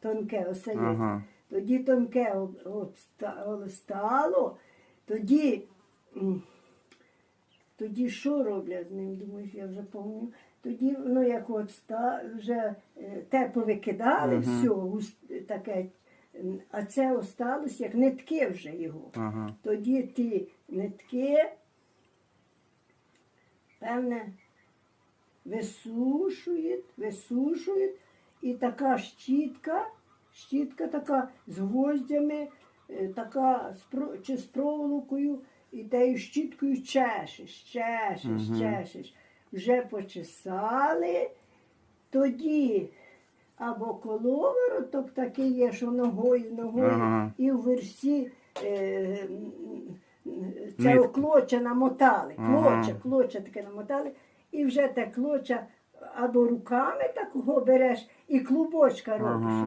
тонке остає. Ага. Тоді тонке стало, тоді, тоді що роблять з ним, думаєш, я вже пам'ятаю. Тоді, ну як от ста, вже е, те повикидали, Мгм. все, таке, а це осталось, як нитки вже його. Ага. Тоді ті нитки, певне, висушують, висушують, і така щітка, щітка така з гвоздями, е, така чи з проволокою, і тією щіткою чешеш, чешеш, Мгм. чешеш. Вже почесали, тоді або коловороток такий є, що ногою, ногою, Ага. і в версі е, це клоча намотали, Ага. клоча, клоча таке намотали, і вже те клоча або руками такого береш і клубочка робиш. Ага.